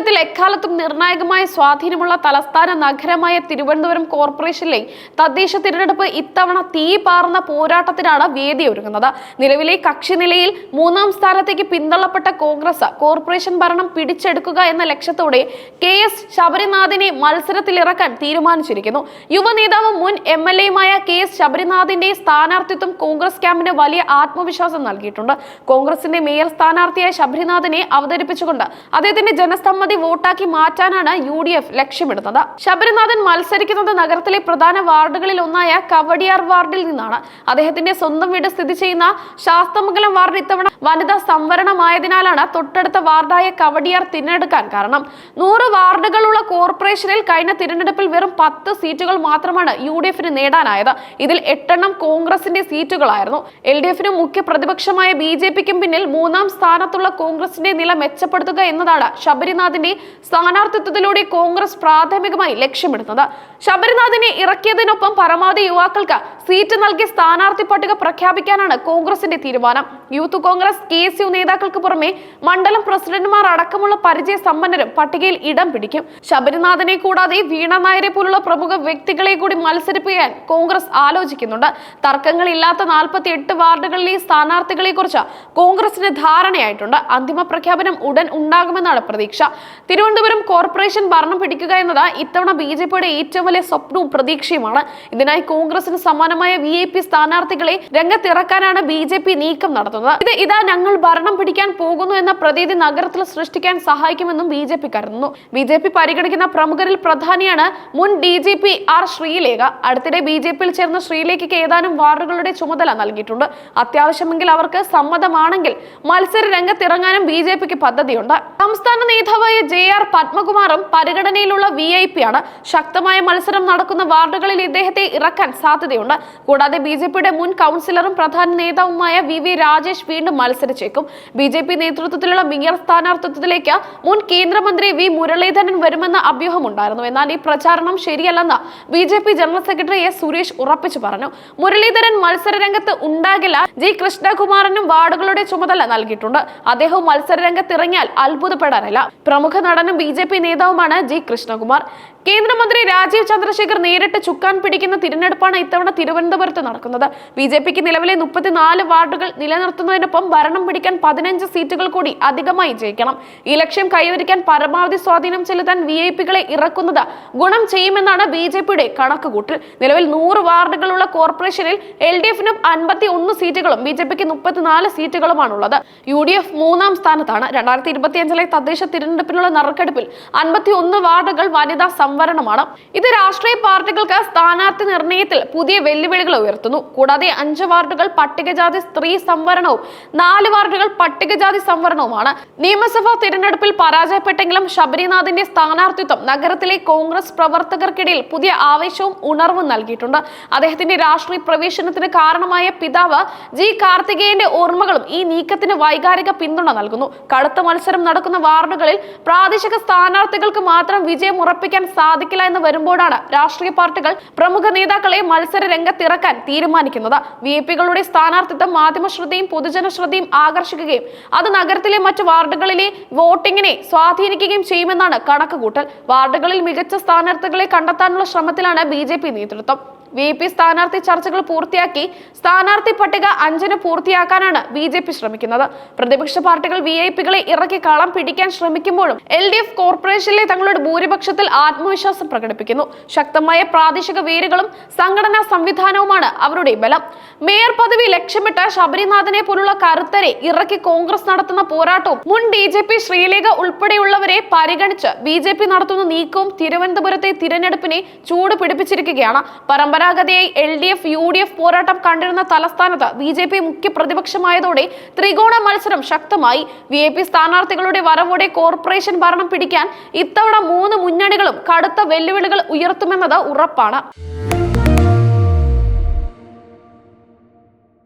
മണ്ഡലത്തിൽ എക്കാലത്തും നിർണായകമായ സ്വാധീനമുള്ള തലസ്ഥാന നഗരമായ തിരുവനന്തപുരം കോർപ്പറേഷനിലെ തദ്ദേശ തിരഞ്ഞെടുപ്പ് ഇത്തവണ തീ പാർന്ന പോരാട്ടത്തിനാണ് വേദിയൊരുങ്ങുന്നത് നിലവിലെ കക്ഷി നിലയിൽ മൂന്നാം സ്ഥാനത്തേക്ക് പിന്തള്ളപ്പെട്ട കോൺഗ്രസ് കോർപ്പറേഷൻ ഭരണം പിടിച്ചെടുക്കുക എന്ന ലക്ഷ്യത്തോടെ കെ എസ് ശബരിനാഥിനെ മത്സരത്തിലിറക്കാൻ തീരുമാനിച്ചിരിക്കുന്നു. യുവ മുൻ എം എൽ എയുമായ കെ എസ് ശബരിനാഥിന്റെ സ്ഥാനാർത്ഥിത്വം കോൺഗ്രസ് ക്യാമ്പിന് വലിയ ആത്മവിശ്വാസം നൽകിയിട്ടുണ്ട്. കോൺഗ്രസിന്റെ മേയർ സ്ഥാനാർത്ഥിയായ ശബരിനാഥിനെ അവതരിപ്പിച്ചുകൊണ്ട് അദ്ദേഹത്തിന്റെ ജനസമ്മതി വോട്ടാക്കി മാറ്റാനാണ് യു ഡി എഫ് ലക്ഷ്യമിടുന്നത്. ശബരിനാഥൻ മത്സരിക്കുന്നത് നഗരത്തിലെ പ്രധാന വാർഡുകളിൽ ഒന്നായ കവടിയാർ വാർഡിൽ നിന്നാണ്. അദ്ദേഹത്തിന്റെ സ്വന്തം വീട് സ്ഥിതി ചെയ്യുന്ന ശാസ്തമംഗലം വാർഡ് ഇത്തവണ വനിതാ സംവരണമായതിനാലാണ് തൊട്ടടുത്ത വാർഡായ കവടിയാർ തിരഞ്ഞെടുക്കാൻ കാരണം. നൂറ് വാർഡുകളുള്ള കോർപ്പറേഷനിൽ കഴിഞ്ഞ തിരഞ്ഞെടുപ്പിൽ വെറും പത്ത് സീറ്റുകൾ മാത്രമാണ് യു ഡി എഫിന് നേടാനായത്. ഇതിൽ എട്ടെണ്ണം കോൺഗ്രസിന്റെ സീറ്റുകളായിരുന്നു. എൽ ഡി എഫിനും മുഖ്യ പ്രതിപക്ഷമായ ബി ജെ പിക്കും പിന്നിൽ മൂന്നാം സ്ഥാനത്തുള്ള കോൺഗ്രസിന്റെ നില മെച്ചപ്പെടുത്തുക എന്നതാണ് ശബരിനാഥിന്റെ സ്ഥാനാർത്ഥിത്വത്തിലൂടെ കോൺഗ്രസ് പ്രാഥമികമായി ലക്ഷ്യമിടുന്നത്. ശബരിനാഥിനെ ഇറക്കിയതിനൊപ്പം പരമാവധി യുവാക്കൾക്ക് സീറ്റ് നൽകി സ്ഥാനാർത്ഥി പട്ടിക പ്രഖ്യാപിക്കാനാണ് കോൺഗ്രസിന്റെ തീരുമാനം. Youth Congress K S U നേതാക്കൾക്ക് പുറമെ മണ്ഡലം പ്രസിഡന്റുമാർ അടക്കമുള്ള പരിചയ സമ്പന്നരും പട്ടികയിൽ ഇടം പിടിക്കും. ശബരിനാഥനെ കൂടാതെ വീണ നായരെ പോലുള്ള പ്രമുഖ വ്യക്തികളെ കൂടി മത്സരിപ്പിക്കാൻ കോൺഗ്രസ് ആലോചിക്കുന്നുണ്ട്. തർക്കങ്ങളില്ലാത്ത നാൽപ്പത്തി എട്ട് വാർഡുകളിലെ സ്ഥാനാർത്ഥികളെ കുറിച്ച് കോൺഗ്രസിന് ധാരണയായിട്ടുണ്ട്. അന്തിമ പ്രഖ്യാപനം ഉടൻ ഉണ്ടാകുമെന്നാണ് പ്രതീക്ഷ. തിരുവനന്തപുരം കോർപ്പറേഷൻ ഭരണം പിടിക്കുക എന്നത് ഇത്തവണ ബി ജെ പിയുടെ ഏറ്റവും വലിയ സ്വപ്നവും പ്രതീക്ഷയുമാണ്. ഇതിനായി കോൺഗ്രസിന് സമാനമായ വി ഐ പി സ്ഥാനാർത്ഥികളെ രംഗത്തിറക്കാനാണ് ബി ജെ പി നീക്കം നടത്തുന്നത്. ഇത് ഇതാ ഞങ്ങൾ ഭരണം പിടിക്കാൻ പോകുന്നു എന്ന പ്രതീതി നഗരത്തിൽ സൃഷ്ടിക്കാൻ സഹായിക്കുമെന്നും ബി ജെ പി കരുതുന്നു. ബി ജെ പി പരിഗണിക്കുന്ന പ്രമുഖരിൽ പ്രധാനിയാണ് മുൻ D G P R Sreelekha. അടുത്തിടെ ബി ജെ പിയിൽ ചേർന്ന ശ്രീലേഖയ്ക്ക് ഏതാനും വാർഡുകളുടെ ചുമതല നൽകിയിട്ടുണ്ട്. അത്യാവശ്യമെങ്കിൽ അവർക്ക് സമ്മതമാണെങ്കിൽ മത്സര രംഗത്തിറങ്ങാനും ബി ജെ പിക്ക് പദ്ധതിയുണ്ട്. സംസ്ഥാന നേതാവായ ജെ ആർ പത്മകുമാറും പരിഗണനയിലുള്ള വി ഐ പി ആണ് ശക്തമായ മത്സരം നടക്കുന്ന വാർഡുകളിൽ ഇദ്ദേഹത്തെ ഇറക്കാൻ സാധ്യതയുണ്ട്. കൂടാതെ ബി ജെ പിയുടെ മുൻ കൗൺസിലറും പ്രധാന നേതാവുമായ വി വി രാജേഷ് വീണ്ടും മത്സരിച്ചേക്കും. ബി ജെ പി നേതൃത്വത്തിലുള്ള മേയർ സ്ഥാനാർത്ഥിത്വത്തിലേക്ക് മുൻ കേന്ദ്രമന്ത്രി വി മുരളീധരൻ വരുമെന്ന അഭ്യൂഹമുണ്ടായിരുന്നു. എന്നാൽ ഈ പ്രചാരണം ശരിയല്ലെന്ന് B J P general secretary S Suresh ഉറപ്പിച്ചു പറഞ്ഞു. മുരളീധരൻ മത്സര രംഗത്ത് ഉണ്ടാകില്ല. ജി കൃഷ്ണകുമാറിനും വാർഡുകളുടെ ചുമതല നൽകിയിട്ടുണ്ട്. അദ്ദേഹം മത്സര രംഗത്തിറങ്ങിയാൽ അത്ഭുതപ്പെടാനില്ല. പ്രമുഖ നടനും ബി നേതാവുമാണ് ജി കൃഷ്ണകുമാർ. കേന്ദ്രമന്ത്രി രാജീവ് ചന്ദ്രശേഖർ നേരിട്ട് ചുക്കാൻ പിടിക്കുന്ന തിരഞ്ഞെടുപ്പാണ് ഇത്തവണ തിരുവനന്തപുരത്ത് നടക്കുന്നത്. ബി ജെ പിക്ക് നിലവിലെ മുപ്പത്തിനാല് വാർഡുകൾ നിലനിർത്തുന്നതിനൊപ്പം ഭരണം പിടിക്കാൻ പതിനഞ്ച് സീറ്റുകൾ കൂടി അധികമായി ജയിക്കണം. ഈ ലക്ഷ്യം കൈവരിക്കാൻ പരമാവധി സ്വാധീനം ചെലുത്താൻ വി ഐ പികളെ ഇറക്കുന്നത് ഗുണം ചെയ്യുമെന്നാണ് ബി ജെ പിയുടെ കണക്കുകൂട്ടൽ. നിലവിൽ നൂറ് വാർഡുകളുള്ള കോർപ്പറേഷനിൽ എൽ ഡി എഫിനും അൻപത്തി ഒന്ന് സീറ്റുകളും ബി ജെ പിക്ക് മുപ്പത്തിനാല് സീറ്റുകളുമാണുള്ളത്. യു ഡി എഫ് മൂന്നാം സ്ഥാനത്താണ്. രണ്ടായിരത്തി ഇരുപത്തിയഞ്ചിലെ തദ്ദേശ തിരഞ്ഞെടുപ്പിനുള്ള നറുക്കെടുപ്പിൽ അൻപത്തി ഒന്ന് വാർഡുകൾ വനിതാ സംവരണമാണ്. ഇത് രാഷ്ട്രീയ പാർട്ടികൾക്ക് സ്ഥാനാർത്ഥി നിർണയത്തിൽ പുതിയ വെല്ലുവിളികൾ ഉയർത്തുന്നു. കൂടാതെ അഞ്ച് വാർഡുകൾ പട്ടികജാതി സ്ത്രീ സംവരണവും നാല് വാർഡുകൾ പട്ടികജാതി സംവരണവുമാണ്. നിയമസഭാ തിരഞ്ഞെടുപ്പിൽ പരാജയപ്പെട്ടെങ്കിലും ശബരിനാഥിന്റെ സ്ഥാനാർത്ഥിത്വം നഗരത്തിലെ കോൺഗ്രസ് പ്രവർത്തകർക്കിടയിൽ പുതിയ ആവേശവും ഉണർവും നൽകിയിട്ടുണ്ട്. അദ്ദേഹത്തിന്റെ രാഷ്ട്രീയ പ്രവേശനത്തിന് കാരണമായ പിതാവ് ജി കാർത്തികേയന്റെ ഓർമ്മകളും ഈ നീക്കത്തിന് വൈകാരിക പിന്തുണ നൽകുന്നു. കടുത്ത മത്സരം നടക്കുന്ന വാർഡുകളിൽ പ്രാദേശിക സ്ഥാനാർത്ഥികൾക്ക് മാത്രം വിജയം ഉറപ്പിക്കാൻ സാധിക്കില്ല എന്ന് വരുമ്പോഴാണ് രാഷ്ട്രീയ പാർട്ടികൾ പ്രമുഖ നേതാക്കളെ മത്സര രംഗത്തിറക്കാൻ തീരുമാനിക്കുന്നത്. വി പികളുടെ സ്ഥാനാർത്ഥിത്വം മാധ്യമ ശ്രദ്ധയും പൊതുജന ശ്രദ്ധയും ആകർഷിക്കുകയും അത് നഗരത്തിലെ മറ്റ് വാർഡുകളിലെ വോട്ടിങ്ങിനെ സ്വാധീനിക്കുകയും ചെയ്യുമെന്നാണ് കണക്കുകൂട്ടൽ. വാർഡുകളിൽ മികച്ച സ്ഥാനാർത്ഥികളെ കണ്ടെത്താനുള്ള ശ്രമത്തിലാണ് ബി നേതൃത്വം. വി പി സ്ഥാനാർത്ഥി ചർച്ചകൾ പൂർത്തിയാക്കി സ്ഥാനാർത്ഥി പട്ടിക അഞ്ചിന് പൂർത്തിയാക്കാനാണ് ബി ജെ പി ശ്രമിക്കുന്നത്. പ്രതിപക്ഷ പാർട്ടികൾ വി ഐ പികളെ ഇറക്കി കളം പിടിക്കാൻ ശ്രമിക്കുമ്പോഴും എൽ ഡി എഫ് കോർപ്പറേഷനിലെ തങ്ങളുടെ ഭൂരിപക്ഷത്തിൽ ആത്മവിശ്വാസം പ്രകടിപ്പിക്കുന്നു. ശക്തമായ പ്രാദേശിക വേരുകളും സംഘടനാ സംവിധാനവുമാണ് അവരുടെ ബലം. മേയർ പദവി ലക്ഷ്യമിട്ട് ശബരിനാഥനെ പോലുള്ള കരുത്തരെ ഇറക്കി കോൺഗ്രസ് നടത്തുന്ന പോരാട്ടവും മുൻ ഡി ജെ പി ശ്രീലേഖ ഉൾപ്പെടെയുള്ളവരെ പരിഗണിച്ച് ബി ജെ പി നടത്തുന്ന നീക്കവും തിരുവനന്തപുരത്തെ തിരഞ്ഞെടുപ്പിനെ ചൂട് പിടിപ്പിച്ചിരിക്കുകയാണ്. പരമ്പരാഗതയായി L D F U D F പോരാട്ടം കണ്ടിരുന്ന തലസ്ഥാനത്ത് ബി ജെ പി മുഖ്യ പ്രതിപക്ഷമായതോടെ ത്രികോണ മത്സരം ശക്തമായി. വി എ പി സ്ഥാനാർത്ഥികളുടെ വരവോടെ കോർപ്പറേഷൻ ഭരണം പിടിക്കാൻ ഇത്തവണ മൂന്ന് മുന്നണികളും കടുത്ത വെല്ലുവിളികൾ ഉയർത്തുമെന്നത് ഉറപ്പാണ്.